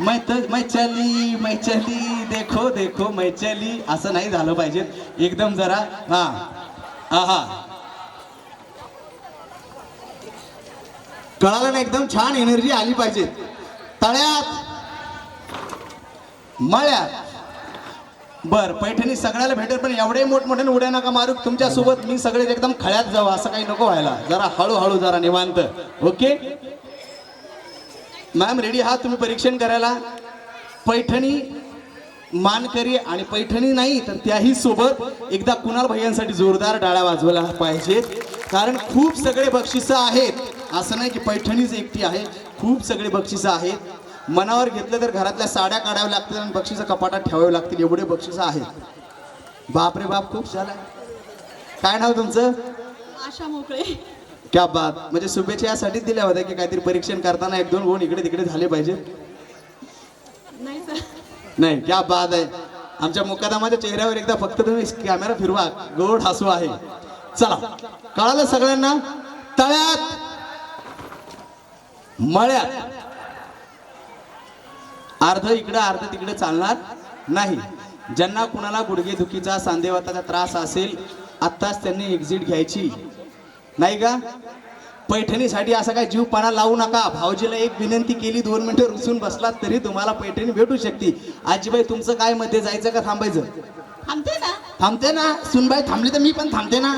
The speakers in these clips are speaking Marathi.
मै त- मै चली मै चली देखो देखो मै चली. असं नाही झालं पाहिजे. एकदम जरा हा. हा कळालं ना एकदम छान एनर्जी आली पाहिजे. तळ्यात. मळ्यात. बर पैठणी सगळ्याला भेटेल पण एवढे मोठमोठ्याने उड्या नका मारू. तुमच्यासोबत मी सगळे एकदम खळ्यात जाऊ असं काही नको व्हायला. जरा हळूहळू जरा निवांत. ओके? मॅम रेडी आहात तुम्ही परीक्षण करायला? पैठणी मानकरी आणि पैठणी नाही तर त्याही सोबत एकदा कुणाल भैयांसाठी जोरदार डाळ्या वाजवायला पाहिजेत. कारण खूप सगळे बक्षिसं आहेत. असं नाही की पैठणीच एकटी आहे. खूप सगळे बक्षिसं आहेत. मनावर घेतलं तर घरातल्या साड्या काढाव्या लागतील आणि बक्षिसं कपाटात ठेवावे लागतील. एवढे बक्षिसं आहेत. बापरे बाप खूप झालं काय नाव तुमचं? आशा मोकळे. क्या बात. म्हणजे शुभेच्छा यासाठीच दिल्या होत्या की काहीतरी परीक्षण करताना एक दोन गुण इकडे तिकडे झाले पाहिजे. नाही सर. नाही क्या बात आहे. आमच्या मुकादमाच्या चेहऱ्यावर एकदा फक्त तुम्ही कॅमेरा फिरवा. गोड हसू आहे. चला कळालं सगळ्यांना? तळ्यात मळ्यात. अर्ध इकडं अर्ध तिकडे चालणार नाही. ज्यांना कुणाला गुडघेदुखीचा सांधेवाताचा त्रास असेल आत्ताच त्यांनी एक्झिट घ्यायची. नाही का? पैठणीसाठी असा काय जीवपणा लावू नका. भाऊजीला एक विनंती केली दोन मिनिटं रुसून बसलात तरी तुम्हाला पैठणी भेटू शकते. आजीबाई तुमचं काय मध्ये जायचं का थांबायचं? थांबते ना. थांबते ना. सुनबाई थांबली तर मी पण थांबते ना.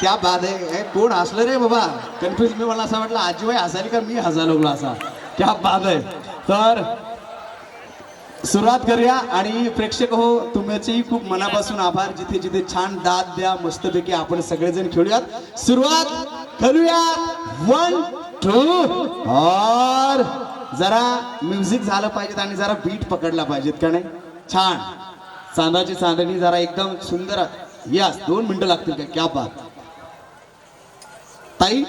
क्या बात आहे. कोण हसलं रे बाबा? कन्फ्युज मी मला असं वाटलं आजीबाई हसायली का मी हसायला लागलो असा? क्या बात आहे. तर सुरुवात करूया आणि प्रेक्षक हो तुमचेही खूप मनापासून आभार. जिथे जिथे छान दाद द्या मस्तपैकी आपण सगळेजण खेळूयात. सुरुवात करूया. वन टू और जरा म्युझिक झालं पाहिजेत आणि जरा बीट पकडला पाहिजेत का नाही? छान. चांदाची चांदणी जरा एकदम सुंदर. यस दोन मिनिटं लागतील का? क्या बात. ताई?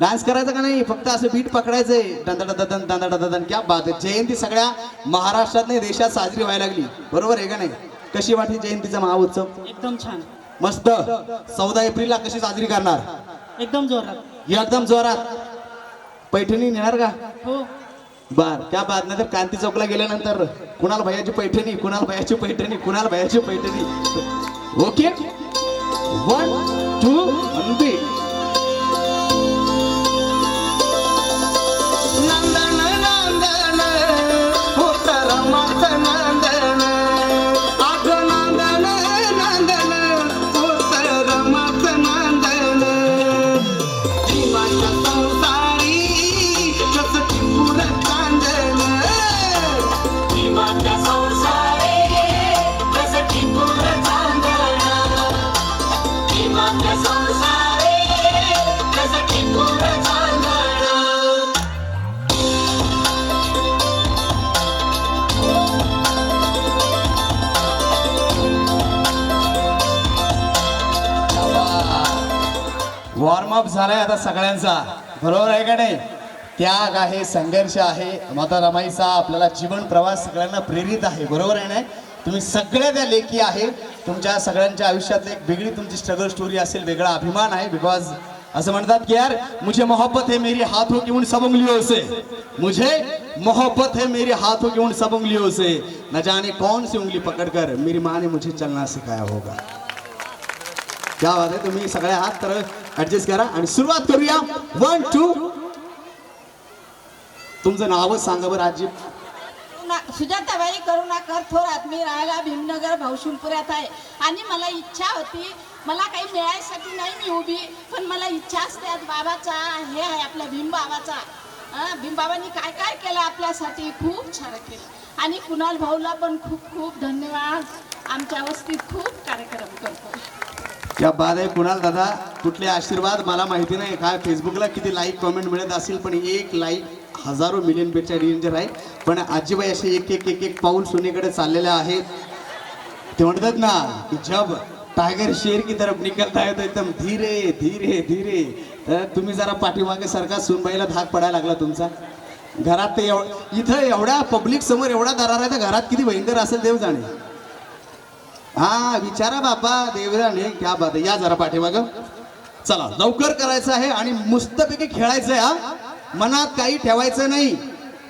डान्स करायचा का नाही? फक्त असं बीट पकडायचंय. दंदा ददन दंदा ददन क्या बात जयंती सगळ्या महाराष्ट्रात नाही देशात साजरी व्हायला लागली. बरोबर आहे का नाही? कशी वाटली जयंतीचा महाउत्सव? एकदम छान. मस्त. चौदा एप्रिलला कशी साजरी करणार? एकदम जोरात. एकदम जोरात. पैठणी नेणार का? हो. बर त्या बाद नंतर क्रांती चौकला गेल्यानंतर कुणाल भैयाची पैठणी कुणाल भैयाची पैठणी कुणाल भैयाची पैठणी. ओके वन टू बी वॉर्मअप झालाय आता सगळ्यांचा. बरोबर आहे का नाही? त्याग आहे संघर्ष आहे. माता रमाईचा आपल्याला जीवन प्रवास सगळ्यांना प्रेरित आहे. बरोबर आहे ना तुम्ही सगळ्या त्या लेखी आहे तुमच्या सगळ्यांच्या आयुष्यात एक वेगळी तुमची स्ट्रगल स्टोरी असेल वेगळा अभिमान आहे. बिकॉज असं म्हणतात की यार मुझे मोहब्बत है मेरी हाथों की उन सब उंगलियों से. मुझे मोहब्बत है मेरे हाथों की उन सब उंगलियों से. न जाने कौन सी उंगली पकड़कर मेरी माँ ने मुझे चलना सिखाया होगा। क्या बात है? तुम्ही सगळे हात तर ऍडजस्ट करा आणि सुरुवात करूया. वन टू तुमचं नावच सांगा बरं आजी करुणा- सुजाताबाई करुणाकर थोरात मी राहायला भीमनगर भावशिमपुऱ्यात आहे. आणि मला इच्छा होती मला काही मिळायसाठी नाही मी उभी पण मला इच्छा असते आज बाबाचा हे आहे आपल्या भीमबाबाचा भीमबाबांनी काय काय केलं आपल्यासाठी? खूप छान केलं. आणि कुणाल भाऊला पण खूप खूप धन्यवाद. आमच्या वस्तीत खूप कार्यक्रम करतो. या बाद आहे कुणाल दादा कुठले आशीर्वाद? मला माहिती नाही. काय फेसबुकला किती लाईक कमेंट मिळत असेल पण एक लाईक हजारो मिलियनपेक्षा रेंजर आहे. पण आजीबाई असे एक एक एक एक पाऊल सोनीकडे चाललेले आहेत. ते म्हणतात ना की जब टायगर शेर की तरफ निकलता आहे तर एकदम धीरे धीरे धीरे. तर तुम्ही जरा पाठीमागे सारखा सुनबाईला धाक पडायला लागला तुमचा. घरात ते एव इथं एवढ्या पब्लिक समोर एवढा दरार आहे तर घरात किती भयंकर असेल देव जाणे हा विचारा बाबा देवराने क्या बात आहे. या जरा पाठीमाग. चला लवकर करायचं आहे आणि मुस्तपैकी खेळायचं आहे हा. मनात काही ठेवायचं नाही.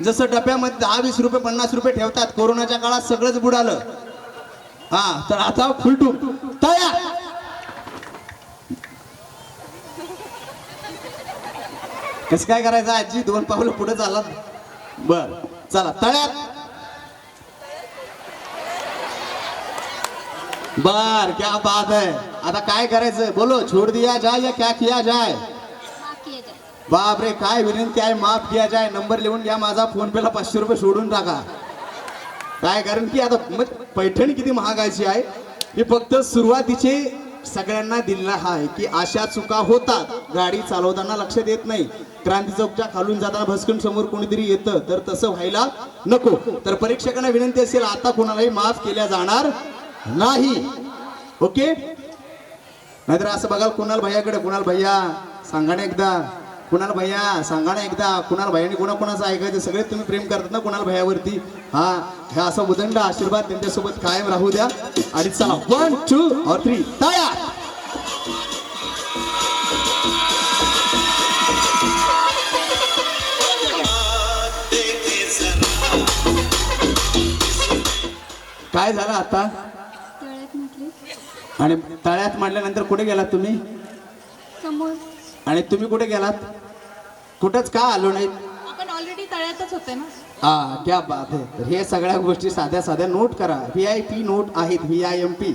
जसं डब्यामध्ये दहा वीस रुपये पन्नास रुपये ठेवतात कोरोनाच्या काळात सगळंच बुडालं हा तर आता फुलटू. तयार. कसं काय करायचं? आजी दोन पावलं पुढे चालत. बर चला तळ्यात बर क्या बात है। आता काय करायचं? बोलो छोड दिया जाए या क्या किया जाए? बाप रे काय विनंती आहे माफ किया जाय नंबर लिहून घ्या माझा फोन पेला पाचशे रुपये सोडून टाका. काय कारण की आता पैठणी किती महागायची आहे? ही फक्त सुरुवातीचे सगळ्यांना दिलेला आहे की अशा चुका होतात. गाडी चालवताना लक्षात येत नाही. क्रांती चौकच्या खालून जाताना भस्कन समोर कोणीतरी येतं. तर तसं व्हायला नको. तर परीक्षकांना विनंती असेल आता कोणालाही माफ केल्या जाणार नाही. ओके? नाहीतर असं बघाल कुणाल भैयाकडे कुणाल भैया सांगा ना एकदा. कुणाल भैया सांगा ना एकदा. कुणाल भैयाने कुणा कुणाचं ऐकायचं सगळे तुम्ही प्रेम करतात ना कुणाल भैयावरती. हा ह्या असा उदंड आशीर्वाद त्यांच्यासोबत कायम राहू द्या. आणि चला वन टू और थ्री तयार! काय झालं आता? तळ्यात म्हटले. आणि तळ्यात मांडल्यानंतर कुठे गेलात तुम्ही? समोर. आणि तुम्ही कुठे गेलात? कुठंच का आलो नाही आपण ऑलरेडी तळ्यातच होते ना. हा क्या बात आहे तर हे सगळ्या गोष्टी साध्या साध्या नोट करा. व्ही आय पी नोट आहेत V I M P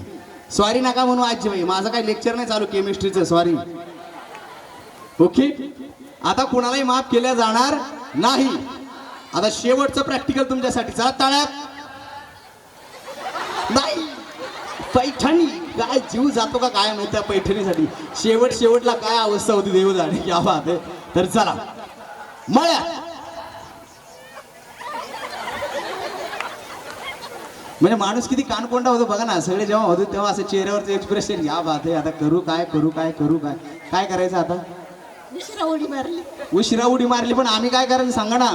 sorry नका म्हणू आजी भाई माझं काही लेक्चर नाही चालू केमिस्ट्रीचं सॉरी ओके आता कुणालाही माफ केल्या जाणार नाही. आता शेवटचं प्रॅक्टिकल तुमच्यासाठी. चला तळ्यात नाही पैठणी काय जीव जातो का काय माहिती त्या पैठणीसाठी? शेवट शेवटला काय अवस्था होती देव जाणे क्या बात आहे. तर चला. मळ्यात म्हणजे माणूस किती कानकोंडा होतो बघा ना. सगळे जेव्हा होते तेव्हा असं चेहऱ्यावरचं एक्सप्रेशन या बात आहे. आता करू काय करू काय करू काय. काय करायचं आता? दुसरा उडी मारली. उशिरा उडी मारली पण आम्ही काय करायचं सांगा ना.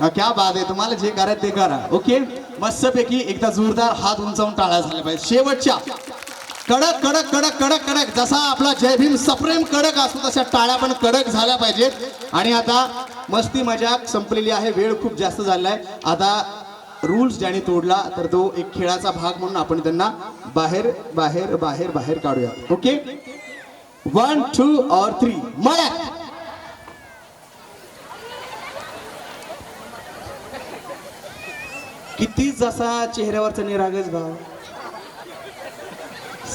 क्या? बात आहे. तुम्हाला जे करायचं ते करा. ओके मस्तपैकी एकदा जोरदार हात उंचावून टाळ्या झाल्या पाहिजे शेवटच्या. कडक कडक कडक कडक कडक. जसा आपला जय भीम सप्रेम कडक असतो तशा टाळ्या पण कडक झाल्या पाहिजेत. आणि आता मस्ती मजाक संपलेली आहे. वेळ खूप जास्त झालेला आहे आता रूल्स ज्याने तोडला तर तो एक खेळाचा भाग म्हणून आपण त्यांना बाहेर बाहेर बाहेर बाहेर काढूया ओके वन टू और थ्री मळ्यात किती जसा चेहऱ्यावरचा निरागस भाव.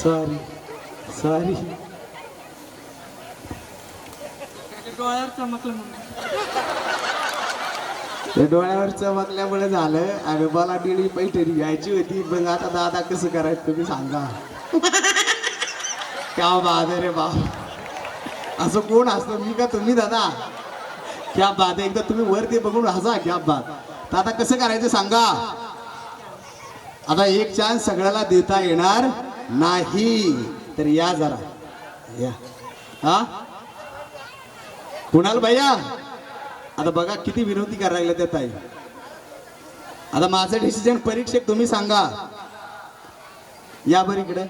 सॉरी सॉरी डोळ्यावर चमकलं म्हणून. डोळ्यावर चमकल्यामुळे झालं. अरे मला डिळी पैठणी घ्यायची होती. पण आता दादा कसं करायचं तुम्ही सांगा. क्या बाद रे बाप. असं कोण असतं? मी का तुम्ही दादा? क्या बात आहे. एकदा तुम्ही वर ते बघून हसा क्या बात. तर आता कसं करायचं सांगा? आता एक चान्स सगळ्याला देता येणार नाही. तर या जरा. या. हा? कुणाल भैया? आता बघा किती विनंती करायला लागल्या त्या ताई. आता माझं डिसिजन परीक्षक तुम्ही सांगा. या बरं इकडे.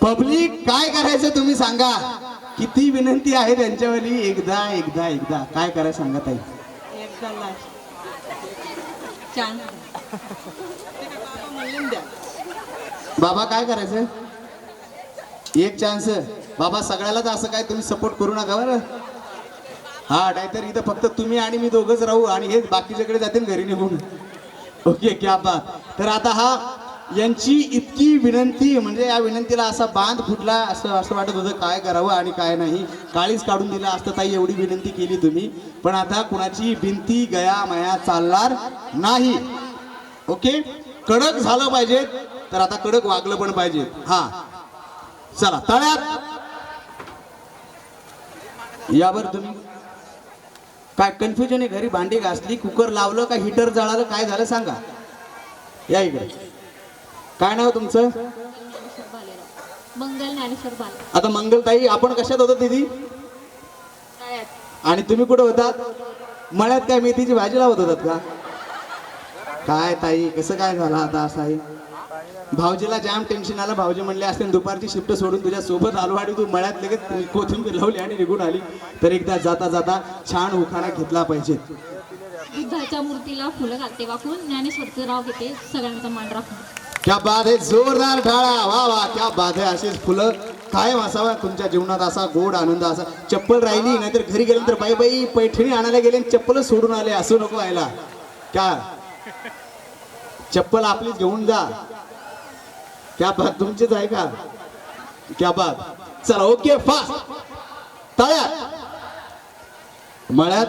पब्लिक काय करायचं तुम्ही सांगा. किती विनंती आहे त्यांच्यावरी एकदा एकदा एकदा. काय करायचं सांगा ताई. एकदा बाबा द्या. बाबा काय करायचं एक चान्स बाबा सगळ्यालाच असं काय तुम्ही सपोर्ट करू नका बरं. हा नाहीतर इथं फक्त तुम्ही आणि मी दोघंच राहू आणि हे बाकीच्याकडे जातील घरी निघून. ओके क्या बात. तर आता हा यांची इतकी विनंती म्हणजे या विनंतीला असा बांध फुटला असं असं वाटत होतं काय करावं आणि काय नाही. काळीच काढून दिला असतं ताई एवढी विनंती केली तुम्ही. पण आता कुणाची भिंती गया माया चालणार नाही. ओके कडक झालं पाहिजे तर आता कडक वागलं पण पाहिजे. हा. चला तळ्यात. यावर तुम्ही. काय कन्फ्युजन आहे? घरी भांडी घासली कुकर लावलं का हिटर जळालं काय झालं सांगा. या इकडे. काय नाव तुमचं? मंगल ज्ञानेश्वर बाल आता मंगलताई आपण कशात होतो दीदी? आणि तुम्ही कुठे होतात? मळ्यात काय मेथीची भाजी लावत होतात का? काय ताई? कसं काय झालं आता असं आहे भाऊजीला जाम टेन्शन आलं. भाऊजी म्हणले असते दुपारची शिफ्ट सोडून तुझ्या सोबत आलो आणि तू मळ्यात लगेच कोथिंबीर लावली आणि निघून आली. तर एकदा जाता जाता छान उखाणा घेतला पाहिजे. बुद्धाच्या मूर्तीला फुलं घालते ज्ञानेश्वरचं राव घेते सगळ्यांचा मान राखून. क्या आहे जोरदार टाळा वा वा क्या बात आहे फुलं. कायम असावा तुमच्या जीवनात असा गोड आनंद असा चप्पल राहिली नाहीतर घरी गेल्यानंतर बाई बाई पैठणी आणायला गेले आणि चप्पलच सोडून आले असं नको व्हायला. क्या चप्पल आपलीच घेऊन जा. क्या बात तुमचीच आहे का? क्या बात. चला ओके फास्ट तळ्यात मळ्यात.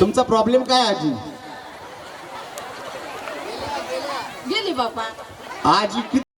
तुमचा प्रॉब्लेम काय आजी? गेली बापा आजी किती